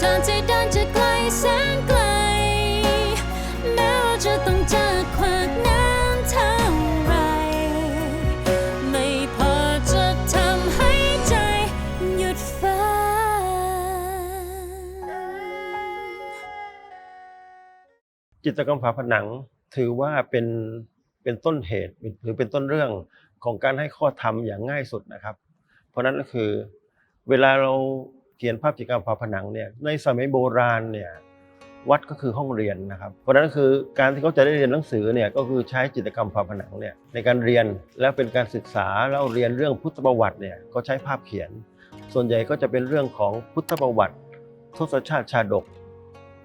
ทางที่เดินจะไกลแสนไกล แม้ว่าจะต้องเจอขวากน้ำเท่าไร ไม่พอจะทำให้ใจหยุดฝัน จิตรกรรมฝาผนังถือว่าเป็นเป็นต้นเหตุหรือเป็นต้นเรื่องของการให้ข้อธรรมอย่างง่ายสุดนะครับ เพราะฉะนั้นก็คือเวลาเรา เขียนภาพจิตรกรรมฝาผนังเนี่ยในสมัยโบราณเนี่ยวัดก็คือห้องเรียนนะครับเพราะฉะนั้นคือการที่เขาจะได้เรียนหนังสือเนี่ยก็คือใช้จิตรกรรมฝาผนังเนี่ยในการเรียนแล้วเป็นการศึกษาแล้วเรียนเรื่องพุทธประวัติเนี่ยก็ใช้ภาพเขียน ส่วนใหญ่ก็จะเป็นเรื่องของพุทธประวัติ ทศชาติชาดก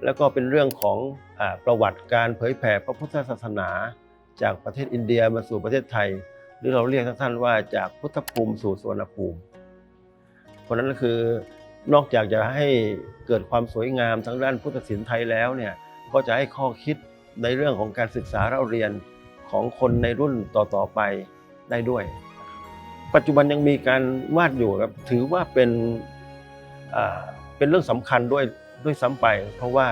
แล้วก็เป็นเรื่องของอประวัติการเผยแผ่พระพุทธศาสนา จากประเทศอินเดียมาสู่ประเทศไทย หรือเราเรียกสั้นๆว่าจากพุทธภูมิสู่สวนภูมิ เพราะฉะนั้นก็คือ นอกจากจะให้เกิดความสวยงามทางด้านพุทธศิลป์ไทยแล้วเนี่ยก็จะให้ข้อคิดในเรื่องของการศึกษาเราเรียนของคนในรุ่นต่อๆไปได้ด้วย ปัจจุบันยังมีการวาดอยู่ครับถือว่าเป็นเป็นเรื่องสำคัญด้วยด้วยซ้ำไป เพราะว่า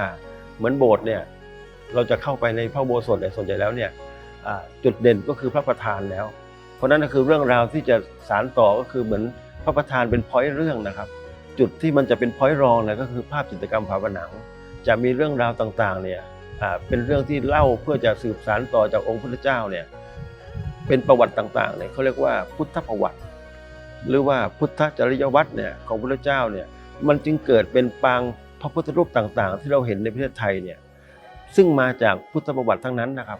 เหมือนโบสถ์เนี่ยเราจะเข้าไปในพระโบสถเนี่ยส่วนใหญ่แล้วเนี่ยจุดเด่นก็คือพระประธานแล้ว เพราะฉะนั้นก็คือเรื่องราวที่จะสารต่อก็คือเหมือนพระประธานเป็นพอยต์เรื่องนะครับ จุดที่มันจะเป็นพอยต์รองเนี่ยก็คือภาพจิตรกรรมฝาผนัง จะมีเรื่องราวต่างๆเนี่ยเป็นเรื่องที่เล่าเพื่อจะสืบสารต่อจากองค์พุทธเจ้าเนี่ยเป็นประวัติต่างๆเนี่ยเขาเรียกว่าพุทธประวัติ หรือว่าพุทธจริยวัตรเนี่ยของพุทธเจ้าเนี่ยมันจึงเกิดเป็นปางพระพุทธรูปต่างๆ ที่เราเห็นในประเทศไทยเนี่ยซึ่งมาจากพุทธประวัติทั้งนั้นนะครับ